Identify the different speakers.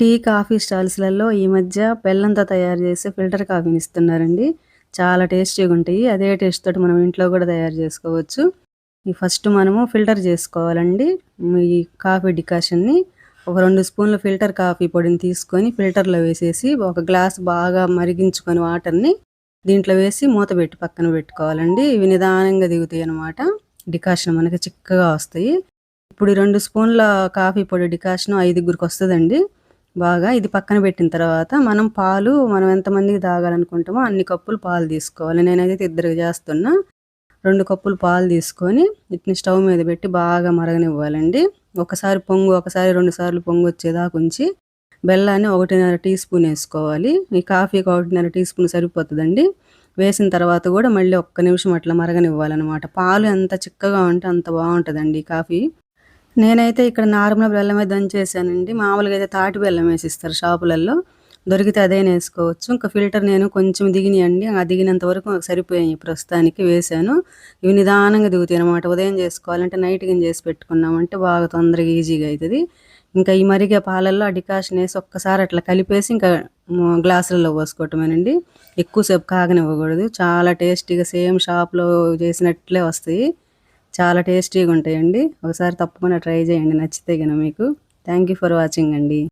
Speaker 1: Tea coffee స్టాల్స్లలో ఈ మధ్య బెల్లంతో తయారు చేసే ఫిల్టర్ కాఫీని ఇస్తున్నారండి. చాలా టేస్టీగా ఉంటాయి. అదే టేస్ట్ తోటి మనం ఇంట్లో కూడా తయారు చేసుకోవచ్చు. ఈ ఫస్ట్ మనము ఫిల్టర్ చేసుకోవాలండి. ఈ కాఫీ డికాషన్ని ఒక రెండు స్పూన్ల ఫిల్టర్ కాఫీ పొడిని తీసుకొని ఫిల్టర్లో వేసేసి ఒక గ్లాస్ బాగా మరిగించుకొని వాటర్ని దీంట్లో వేసి మూత పెట్టి పక్కన పెట్టుకోవాలండి. ఇవి నిదానంగా దిగుతాయి అనమాట డికాషన్ మనకి చిక్కగా వస్తాయి. ఇప్పుడు రెండు స్పూన్ల కాఫీ పొడి డికాషన్ ఐదుగురికి వస్తుందండి. బాగా ఇది పక్కన పెట్టిన తర్వాత మనం పాలు మనం ఎంతమందికి తాగాలనుకుంటామో అన్ని కప్పులు పాలు తీసుకోవాలి. నేనైతే ఇద్దరికి చేస్తున్నా. రెండు కప్పులు పాలు తీసుకొని వీటిని స్టవ్ మీద పెట్టి బాగా మరగనివ్వాలండి. ఒకసారి పొంగు ఒకసారి రెండు సార్లు పొంగు వచ్చేదాకా ఉంచి బెల్లాన్ని ఒకటిన్నర టీ స్పూన్ వేసుకోవాలి. ఈ కాఫీకి ఒకటిన్నర టీ స్పూన్ సరిపోతుందండి. వేసిన తర్వాత కూడా మళ్ళీ ఒక్క నిమిషం అట్లా మరగనివ్వాలన్నమాట. పాలు ఎంత చిక్కగా ఉంటే అంత బాగుంటుందండి కాఫీ. నేనైతే ఇక్కడ నార్మల్ బెల్లమే దంచేసానండి. మామూలుగా అయితే తాటి బెల్లం వేసిస్తారు షాపులలో. దొరికితే అదే వేసుకోవచ్చు ఇంకా ఫిల్టర్ నేను కొంచెం దిగినాయండి. ఆ దిగినంత వరకు సరిపోయాయి ప్రస్తుతానికి వేసాను. ఇవి నిదానంగా దిగుతాయి అనమాట ఉదయం చేసుకోవాలంటే నైట్ గిన్ చేసి పెట్టుకున్నామంటే బాగా తొందరగా ఈజీగా అవుతుంది ఇంకా ఈ మరిగే పాలల్లో ఆ డికాషన్ వేసి ఒక్కసారి అట్లా కలిపేసి ఇంకా గ్లాసులలో పోసుకోవటమేనండి. ఎక్కువసేపు కాగనివ్వకూడదు. చాలా టేస్టీగా సేమ్ షాప్లో చేసినట్లే వస్తాయి. చాలా టేస్టీగా ఉంటాయండి ఒకసారి తప్పకుండా ట్రై చేయండి. నచ్చితే కనుక మీకు. థ్యాంక్ యూ ఫర్ వాచింగ్ అండి.